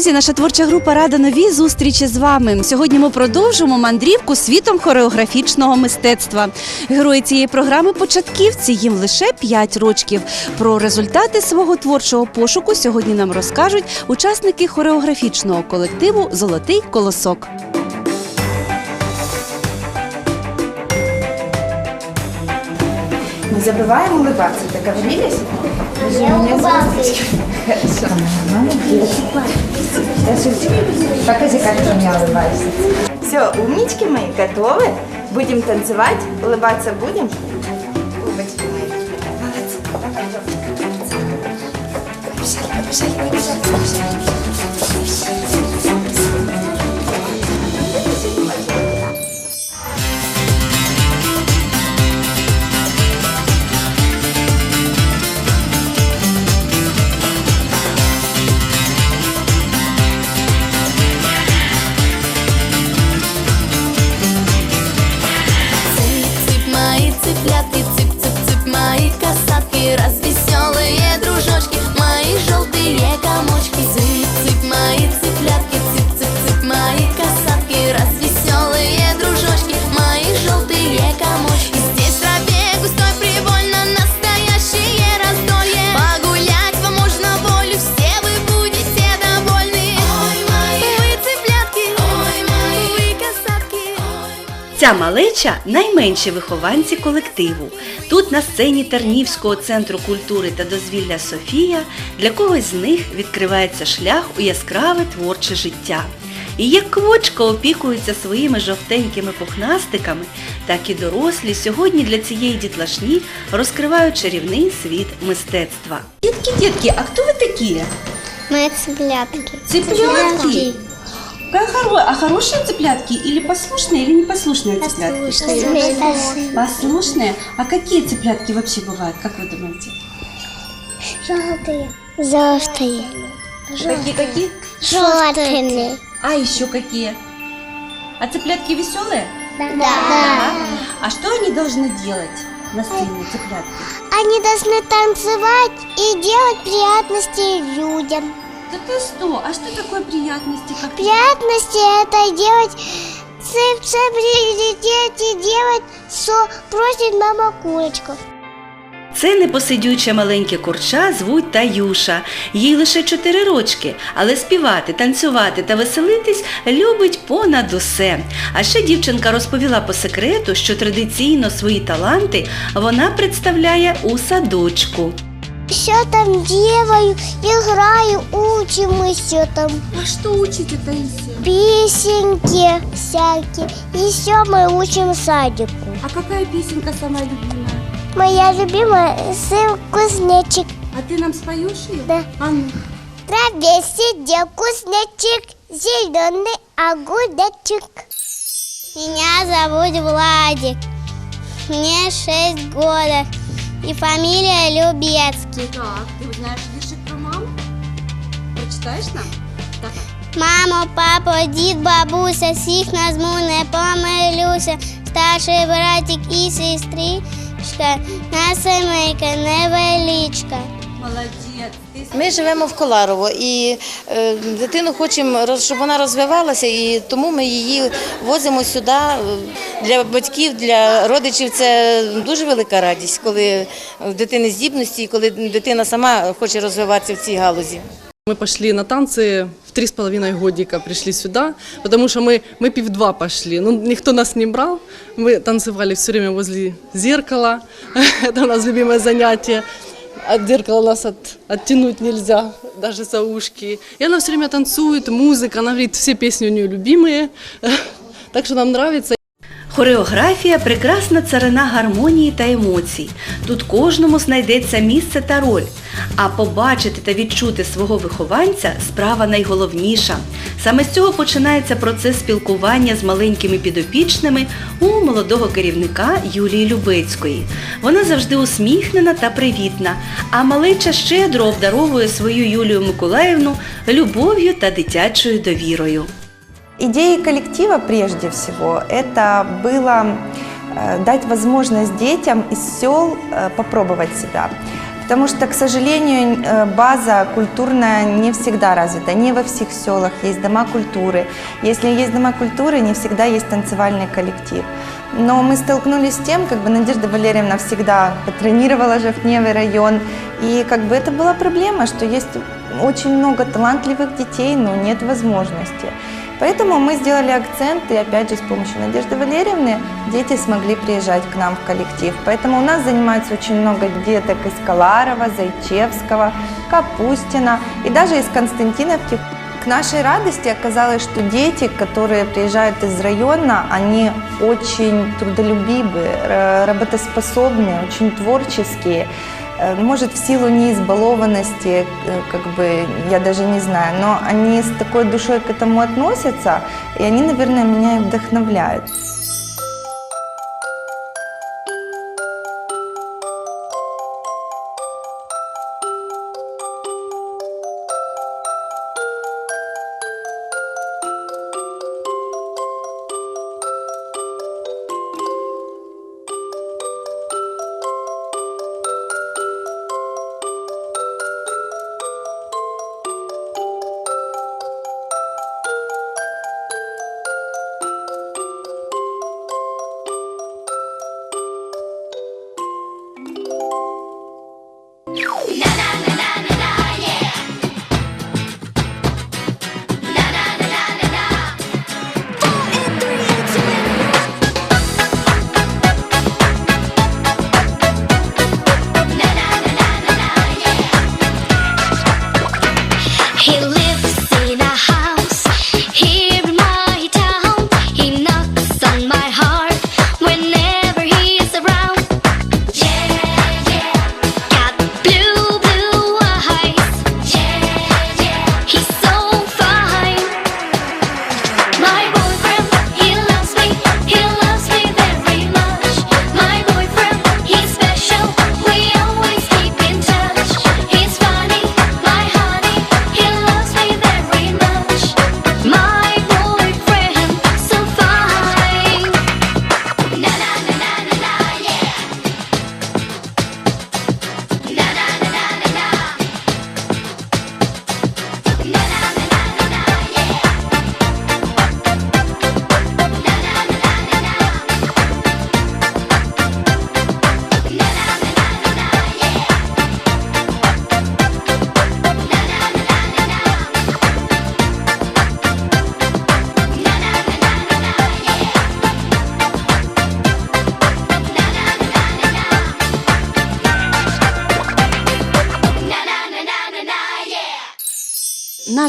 Друзі! Наша творча група рада новій зустрічі з вами. Сьогодні ми продовжимо мандрівку світом хореографічного мистецтва. Герої цієї програми початківці їм лише 5 рочків. Про результати свого творчого пошуку сьогодні нам розкажуть учасники хореографічного колективу Золотий колосок. Не забываем улыбаться. Договорились? Я. Даже покажи, как ты меня улыбаешься. Все, умнички мои, готовы? Будем танцевать, улыбаться будем? Улыбочки мои. Молодцы. Побежали, побежали, побежали, побежали. Ця малеча найменші вихованці колективу. Тут на сцені Тернівського центру культури та дозвілля Софія для когось з них відкривається шлях у яскраве творче життя. І як квочка опікуються своїми жовтенькими пухнастиками, так і дорослі сьогодні для цієї дітлашні розкривають чарівний світ мистецтва. Дітки, дітки, а хто ви такі? Мы цыплятки. Цыплятки? Как хоро- А хорошие цыплятки или послушные, или непослушные цыплятки? Цыплятки. Послушные? А какие цыплятки вообще бывают, как вы думаете? Желтые. Желтые. Какие-какие? Желтые. А еще какие? А цыплятки веселые? Да. А что они должны делать на сцене, цыплятки? Они должны танцевать и делать приятности людям. Да ты что? А что такое приятности? Как Приятности это делать цып-цып лететь и делать, что просит мама курочку. Це непосидюче маленьке курча звуть Таюша. Їй лише чотири рочки, але співати, танцювати та веселитись любить понад усе. А ще дівчинка розповіла по секрету, що традиційно свої таланти вона представляє у садочку. Все там делаю, играю, учимся там. А що учите Таїсія? Песенки всякие. И все мы учим в садику. А яка пісенька самая любимая? Моя любимая сын кузнечик. А ти нам споєш її? Да. А ну. В траве сидел кузнечик, зеленый огуречек. Меня зовут Владик. Мне шесть годов. И фамилия Любецкий. Так, ти знаєш віршик про маму? Прочитаєш нам? Так. Мамо, папа, дід, бабуся, всіх назву не помилюся. Старший братик і сестричка, на семейка невеличка. Молодець. Ти Ми живемо в Коларово і е, дитину хочемо, роз- щоб вона розвивалася, і тому ми її возимо сюди. Е, Для батьків, для родичів це дуже велика радість, коли в дитини здібності, і коли дитина сама хоче розвиватися в цій галузі. Мы пошли на танцы в три с половиной годика, пришли сюда, потому что мы, мы пив два пошли. Ну, никто нас не брал, мы танцевали все время возле зеркала, это у нас любимое занятие. От зеркала нас от, оттянуть нельзя, даже за ушки. И она все время танцует, музыка, она говорит, все песни у нее любимые, так что нам нравится. Хореографія прекрасна царина гармонії та емоцій. Тут кожному знайдеться місце та роль. А побачити та відчути свого вихованця справа найголовніша. Саме з цього починається процес спілкування з маленькими підопічними у молодого керівника Юлії Любецької. Вона завжди усміхнена та привітна, а малеча щедро обдаровує свою Юлію Миколаївну любов'ю та дитячою довірою. Идея коллектива прежде всего это было э, дать возможность детям из сел э, попробовать себя. Потому что, к сожалению, э, база культурная не всегда развита. Не во всех селах есть дома культуры. Если есть дома культуры, не всегда есть танцевальный коллектив. Но мы столкнулись с тем, как бы Надежда Валерьевна всегда патронировала Жовтневый район. И как бы это была проблема, что есть очень много талантливых детей, но нет возможности. Поэтому мы сделали акцент, и опять же с помощью Надежды Валерьевны дети смогли приезжать к нам в коллектив. Поэтому у нас занимается очень много деток из Каларова, Зайчевского, Капустина и даже из Константиновки. К нашей радости оказалось, что дети, которые приезжают из района, они очень трудолюбивые, ра- работоспособные, очень творческие. Э, Может, в силу неизбалованности, э, как бы, я даже не знаю, но они с такой душой к этому относятся, и они, наверное, меня и вдохновляют.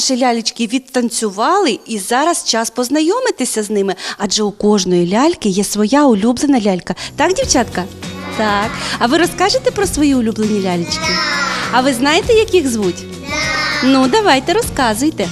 Наші лялечки відтанцювали, і зараз час познайомитися з ними, адже у кожної ляльки є своя улюблена лялька. Так, дівчатка? Так. А ви розкажете про свої улюблені лялечки? А ви знаєте, як їх звуть? Ну, давайте розказуйте.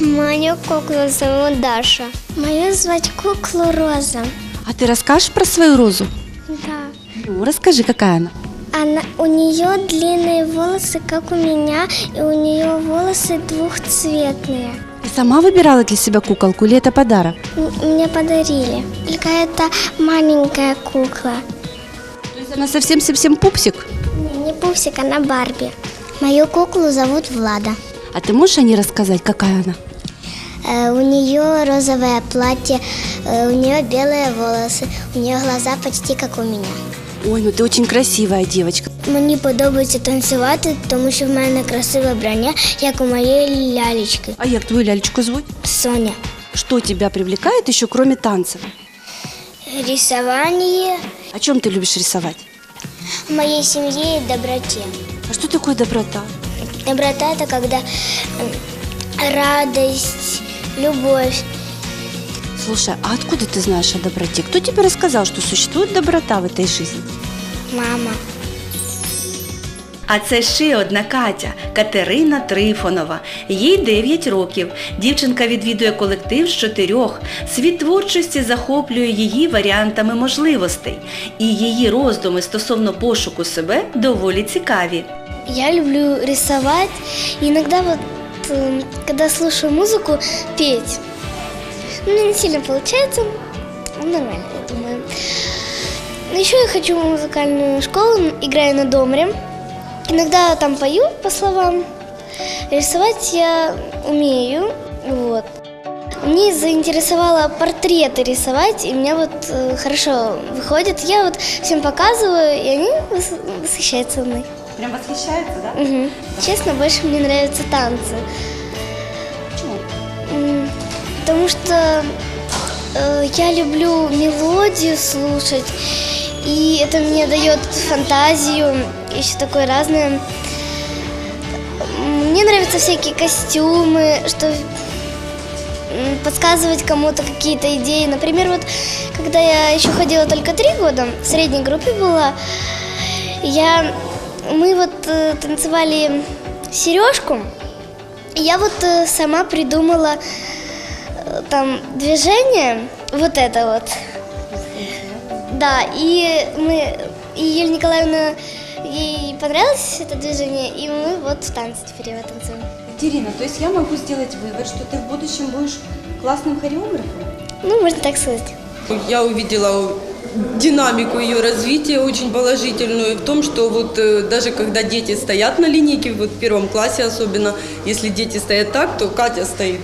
Мою куклу зовут Даша. Мою звать куклу Роза. А ти розкажеш про свою розу? Да. Ну, розкажи, яка вона. Она, у нее длинные волосы, как у меня, и у нее волосы двухцветные. Ти сама вибирала для себе куколку, или це подарок? Мне подарили. Только это маленькая кукла. Тобто вона совсем-совсем пупсик? Не, не Пупсик, она Барби. Мою куклу зовут Влада. А ти можеш мені розказати, яка вона? Э, у нее розовое платье, э, у нее белые волосы, у нее глаза почти как у меня. Ой, ну ти дуже красива дівчинка. Мені подобається танцювати, тому що в мене красива броня, як у моєї лялечки. А як твою лялечку звуть? Соня. Что тебя привлекает еще кроме танцев? Рисование О чем ты любишь рисовать? в моей семье и доброте. А что такое доброта? Доброта – это когда э, радость, любовь. Слушай, а откуда ты знаешь о доброте? Кто тебе рассказал, что существует доброта в этой жизни? Мама. А це ще одна Катя Катерина Трифонова. Їй 9 років. Дівчинка відвідує колектив з чотирьох. Світ творчості захоплює її варіантами можливостей. І її роздуми стосовно пошуку себе доволі цікаві. Я люблю рисовать. Иногда вот, э, когда слушаю музыку, петь. У меня не сильно получается. Ну, Нормально, я думаю. Еще я хочу в музыкальную школу, играю на домре. иногда там пою по словам. Рисовать я умею, вот. Мне заинтересовало портреты рисовать, и у меня вот э, хорошо выходит. Я вот всем показываю, и они вос- восхищаются мной. Прям восхищаються, да? Мгм. Честно, больше мне нравятся танцы. Почему? Потому что э, я люблю мелодию слушать, и это мне дает фантазию, все такое разное. Мне нравятся всякие костюмы, что подсказывать кому-то какие-то идеи. Например, вот когда я еще ходила только три года, в средней группе была, я, мы вот э, танцевали сережку. И Я вот э, сама придумала там движение, вот это вот. Да, и мы, и Юлия Николаевна, ей понравилось это движение, и мы вот в танце теперь его танцуем. Ирина, то есть я могу сделать вывод, что ты в будущем будешь классным хореографом? Ну, можно так сказать. Я увидела динамику ее развития очень положительную в том, что вот э, даже когда дети стоят на линейке, вот в первом классе особенно, если дети стоят так, то Катя стоит.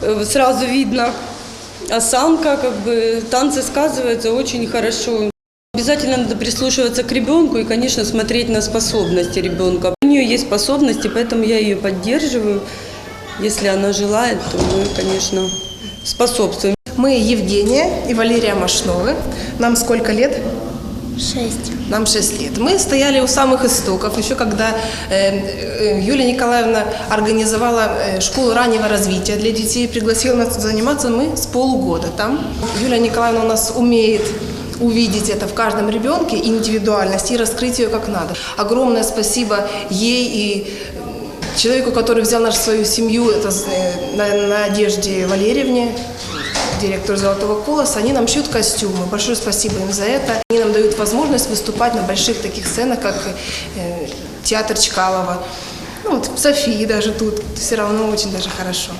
Э, Сразу видно осанка, как бы танцы сказываются очень хорошо. Обязательно надо прислушиваться к ребенку и, конечно, смотреть на способности ребенка. У нее есть способности, поэтому я ее поддерживаю. Если она желает, то мы, конечно, способствуем. Мы Евгения и Валерия Машновы. Нам сколько лет? Шесть. Нам 6 лет. Мы стояли у самых истоков, еще когда э, э, Юлия Николаевна организовала э, школу раннего развития для детей, пригласила нас заниматься мы с полугода там. Юлия Николаевна у нас умеет увидеть это в каждом ребенке, индивидуальность и раскрыть ее как надо. Огромное спасибо ей и э, человеку, который взял нашу свою семью, это на- Надежде Валерьевне, директор «Золотого колоса», они нам шьют костюмы. Большое спасибо им за это. Они нам дают возможность выступать на больших таких сценах, как э, театр Чкалова. Ну, вот Софии даже тут все равно очень даже хорошо.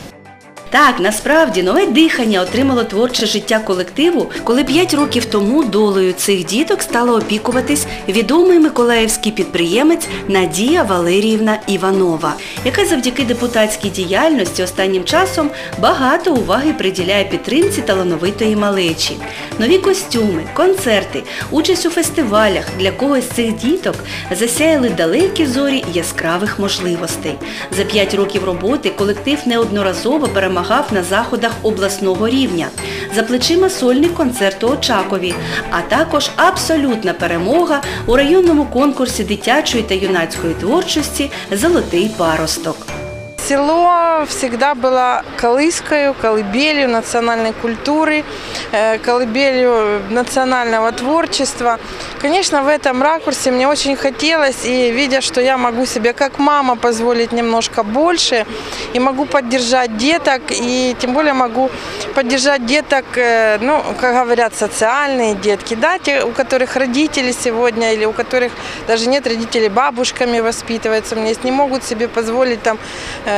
Так, насправді нове дихання отримало творче життя колективу, коли 5 років тому долею цих діток стала опікуватись відомий миколаївський підприємець Надія Валеріївна Іванова, яка завдяки депутатській діяльності останнім часом багато уваги приділяє підтримці талановитої малечі. Нові костюми, концерти, участь у фестивалях для когось з цих діток засяяли далекі зорі яскравих можливостей. За 5 років роботи колектив неодноразово перемагав на заходах обласного рівня. За плечима сольний концерт у Очакові, а також абсолютна перемога у районному конкурсі дитячої та юнацької творчості Золотий паросток. Село всегда было колыскою, колыбелью национальной культуры, э, колыбелью национального творчества. Конечно, в этом ракурсе мне очень хотелось, и видя, что я могу себе как мама позволить немножко больше, и могу поддержать деток, и тем более могу поддержать деток, э, ну, как говорят, социальные детки, да, те, у которых родители сегодня, или у которых даже нет родителей, бабушками воспитываются, у меня есть, не могут себе позволить там э,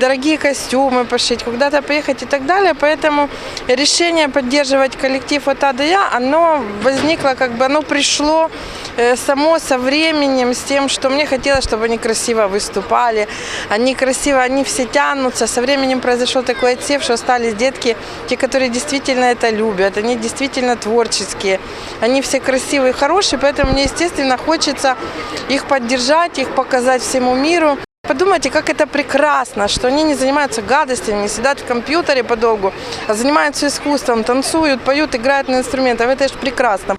дорогие костюмы пошить, куда-то поехать и так далее. Поэтому решение поддерживать коллектив от А до Я, оно возникло, как бы оно пришло э, само со временем, с тем, что мне хотелось, чтобы они красиво выступали, они красиво, они все тянутся. Со временем произошел такой отсев, что остались детки, те, которые действительно это любят, они действительно творческие, они все красивые, хорошие, поэтому мне, естественно, хочется их поддержать, их показать всему миру. Подумайте, как это прекрасно, что они не занимаются гадостями, не сидят в компьютере подолгу, а занимаются искусством, танцуют, поют, играют на инструментах. Это же прекрасно.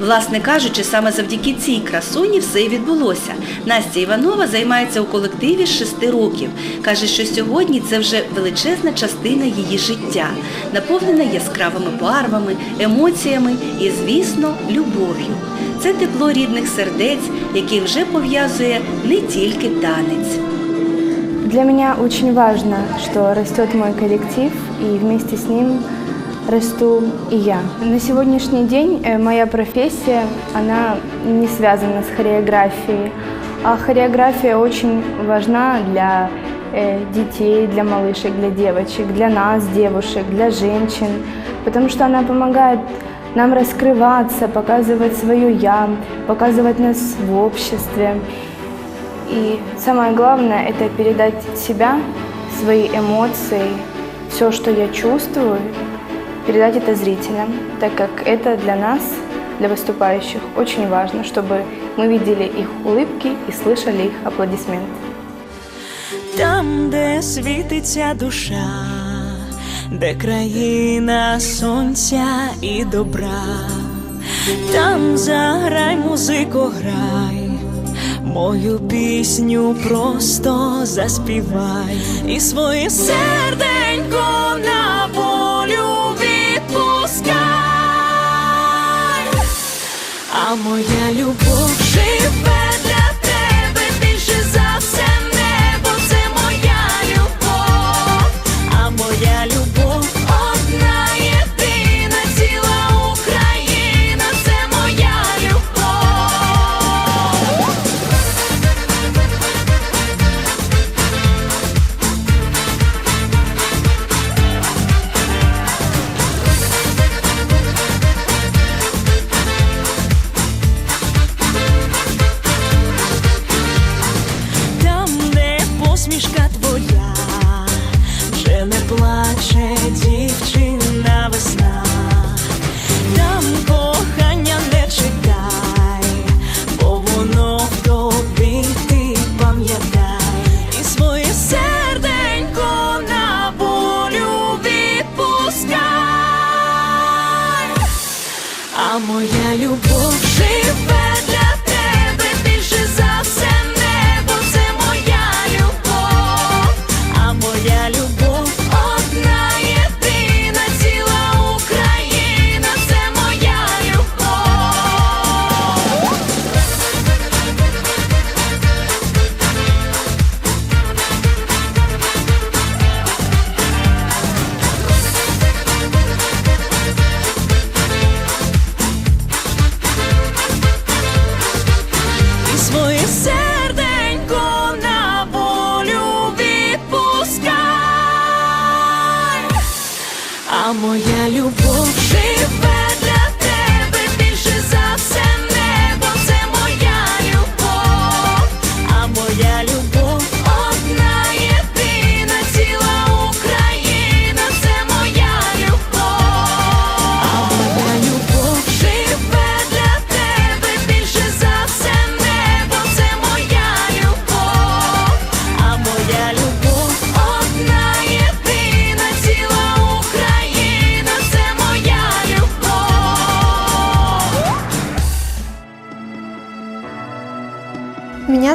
Власне кажучи, саме завдяки цій красуні все і відбулося. Настя Іванова займається у колективі з 6 років. Каже, що сьогодні це вже величезна частина її життя, наповнена яскравими барвами, емоціями і, звісно, любов'ю. Це тепло рідних сердець, яких вже пов'язує не тільки танець. Для меня очень важно, что растет мой коллектив, и вместе с ним расту и я. На сегодняшний день э, моя профессия, она не связана с хореографией, а хореография очень важна для э, детей, для малышек, для девочек, для нас, девушек, для женщин, потому что она помогает нам раскрываться, показывать свое «я», показывать нас в обществе. И самое главное – это передать себя, свои эмоции, все, что я чувствую, передать это зрителям, так как это для нас, для выступающих, очень важно, чтобы мы видели их улыбки и слышали их аплодисменты. Там, де світиться душа, де країна сонця і добра, там заграй, музико, грай, мою пісню просто заспівай і своє серденько А моя любов живе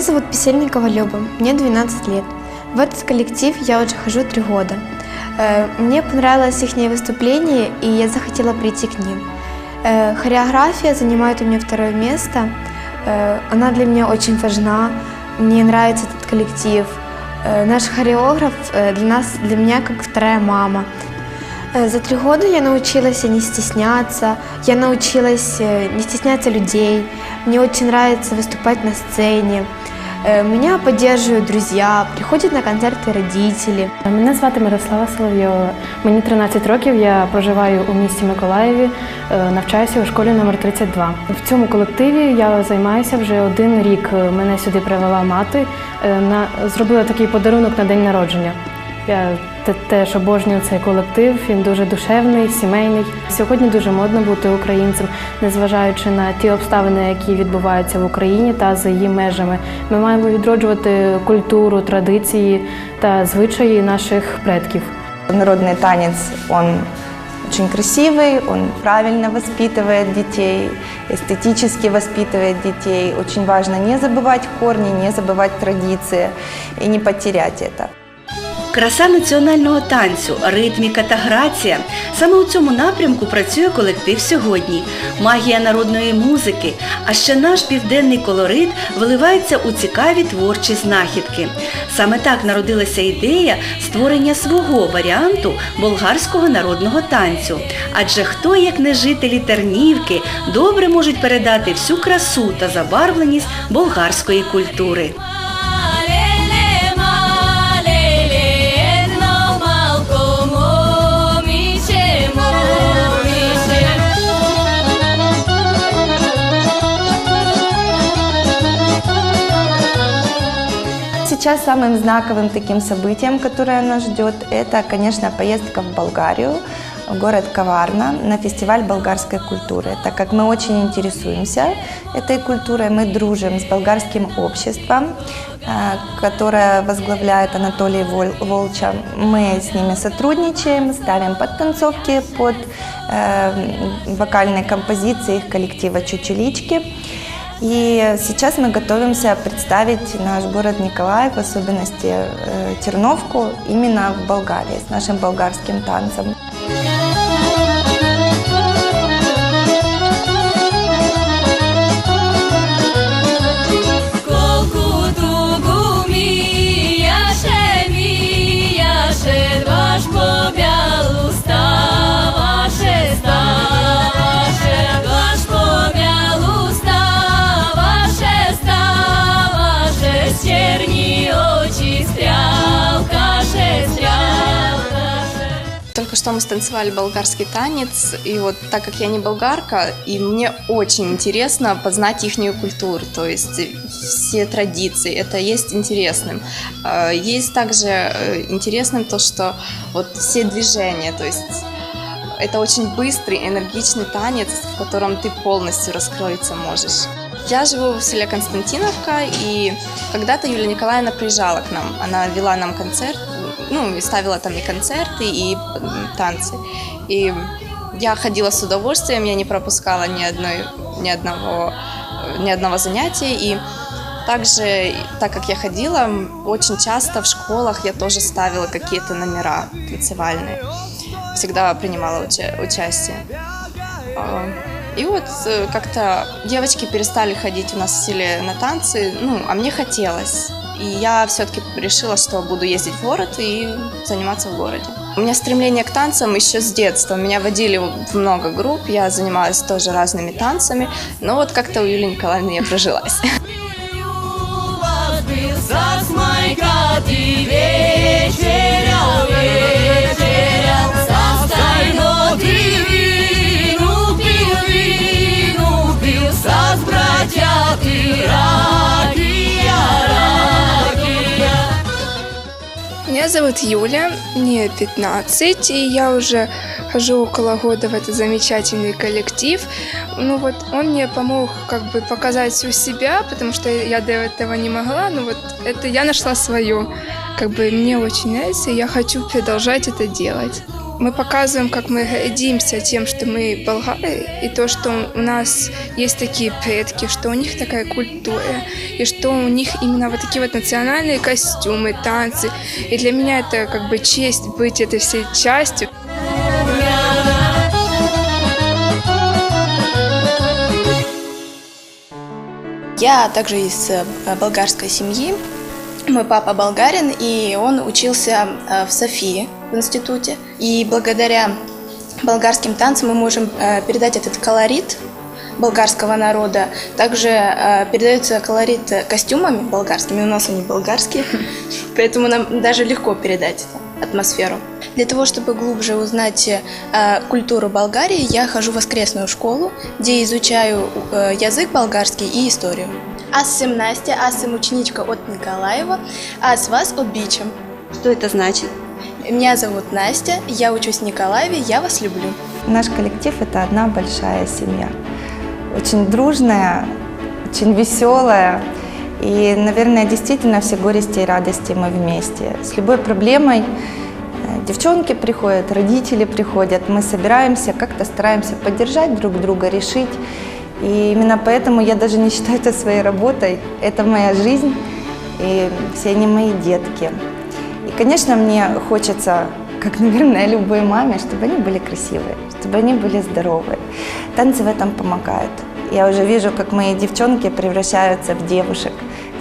Меня зовут Песельникова Люба, мне 12 лет. В этот коллектив я уже хожу три года. Э, Мне понравилось их выступление, и я захотела прийти к ним. Э, Хореография занимает у меня второе место. Э, Она для меня очень важна. Мне нравится этот коллектив. Наш хореограф для нас, для меня как вторая мама. За три года я научилась не стесняться, я научилась не стесняться людей. Мне очень нравится выступать на сцене. Э, Меня поддерживают друзья, приходят на концерты родители. Мене звати Мирослава Соловйова. Мені 13 років. Я проживаю у місті Миколаєві, е, навчаюся у школі номер 32. В цьому колективі я займаюся вже один рік. Е, Мене сюди привела мати. е, зробила такий подарунок на день народження. Я теж обожнюю цей колектив. Він дуже душевний, сімейний. Сьогодні дуже модно бути українцем, незважаючи на ті обставини, які відбуваються в Україні та за її межами. Ми маємо відроджувати культуру, традиції та звичаї наших предків. Народный танец, он очень красивый, он правильно воспитывает детей, эстетически воспитывает детей. Очень важно не забывать корни, не забывать традиции и не потерять это. Краса національного танцю, ритміка та грація. Саме у цьому напрямку працює колектив сьогодні. Магія народної музики, а ще наш південний колорит виливається у цікаві творчі знахідки. Саме так народилася ідея створення свого варіанту болгарського народного танцю. Адже хто, як не жителі Тернівки, добре можуть передати всю красу та забарвленість болгарської культури. Сейчас самым знаковым таким событием, которое нас ждет, это, конечно, поездка в Болгарию, в город Коварна на фестиваль болгарской культуры. Так как мы очень интересуемся этой культурой, мы дружим с болгарским обществом, э, которое возглавляет Анатолий Вол- Волча. Мы с ними сотрудничаем, ставим подтанцовки под э, вокальные композиции их коллектива «Чучелички». И сейчас мы готовимся представить наш город Николаев, в особенности э, Терновку, именно в Болгарии, с нашим болгарским танцем. Только что мы станцевали болгарский танец, и вот так как я не болгарка, и мне очень интересно познать их культуру, то есть все традиции, это есть интересным. Э, Есть также э, интересным то, что вот все движения, то есть это очень быстрый, энергичный танец, в котором ты полностью раскроиться можешь. Я живу в селе Константиновка, и когда-то Юлия Николаевна приезжала к нам. Она вела нам концерт, ну, и ставила там и концерты, и танцы. И я ходила с удовольствием, я не пропускала ни, одной, ни, одного, э, ни одного занятия. И также, так как я ходила, очень часто в школах я тоже ставила какие-то номера танцевальные. Всегда принимала уча- участие. И вот э, как-то девочки перестали ходить у нас в селе на танцы, ну, а мне хотелось. И я все-таки решила, что буду ездить в город и заниматься в городе. У меня стремление к танцам еще с детства. Меня водили в много групп, я занималась тоже разными танцами, но вот как-то у Юлии Николаевны я прожилась. Меня зовут Юля, мне 15, и я уже хожу около года в этот замечательный коллектив. Ну вот он мне помог как бы показать всю себя, потому что я до этого не могла, но вот это я нашла свое. Как бы мне очень нравится, и я хочу продолжать это делать. Мы показываем, как мы гордимся тем, что мы болгары, и то, что у нас есть такие предки, что у них такая культура, и что у них именно вот такие вот национальные костюмы, танцы. И для меня это как бы честь быть этой всей частью. Я также из э, болгарской семьи. Мой папа болгарин, и он учился э, в Софии в институте. И благодаря болгарским танцам мы можем э, передать этот колорит болгарского народа. Также э, передается колорит э, костюмами болгарскими, у нас они болгарские, поэтому нам даже легко передать эту атмосферу. Для того, чтобы глубже узнать э, культуру Болгарии, я хожу в воскресную школу, где изучаю э, язык болгарский и историю. Аз съм Настя, аз съм ученичка от Николаева, а с вас обичам. Что это значит? Меня зовут Настя, я учусь в Николаеве, я вас люблю. Наш коллектив – это одна большая семья. Очень дружная, очень веселая. И, наверное, действительно все горести и радости мы вместе. С любой проблемой э, девчонки приходят, родители приходят, мы собираемся, как-то стараемся поддержать друг друга, решить. И именно поэтому я даже не считаю это своей работой. Это моя жизнь, и все они мои детки. Конечно, мне хочется, как, наверное, любой маме, чтобы они были красивые, чтобы они были здоровые. Танцы в этом помогают. Я уже вижу, как мои девчонки превращаются в девушек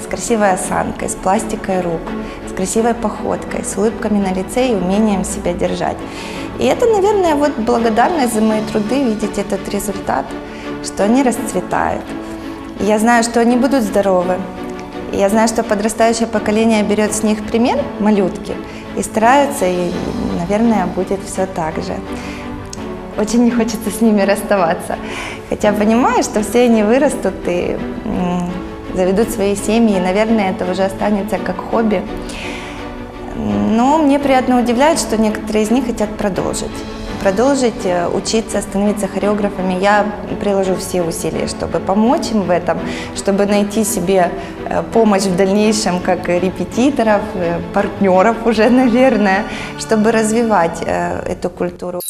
с красивой осанкой, с пластикой рук, с красивой походкой, с улыбками на лице и умением себя держать. И это, наверное, вот благодарность за мои труды видеть этот результат, что они расцветают. Я знаю, что они будут здоровы, я знаю, что подрастающее поколение берет с них пример, малютки, и стараются, и, наверное, будет все так же. Очень не хочется с ними расставаться. Хотя понимаю, что все они вырастут и заведут свои семьи, и, наверное, это уже останется как хобби. Но мне приятно удивляет, что некоторые из них хотят продолжить. Продолжить э, учиться, становиться хореографами. Я приложу все усилия, чтобы помочь им в этом, чтобы найти себе э, помощь в дальнейшем, как репетиторов, э, партнеров уже, наверное, чтобы развивать эту культуру.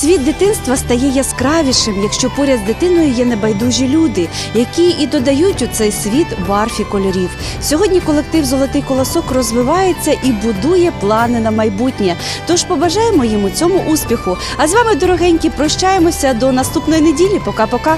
Світ дитинства стає яскравішим, якщо поряд з дитиною є небайдужі люди, які і додають у цей світ барфі кольорів. Сьогодні колектив Золотий колосок розвивається і будує плани на майбутнє. Тож побажаємо їм у цьому успіху. А з вами, дорогенькі, прощаємося до наступної неділі. Пока-пока.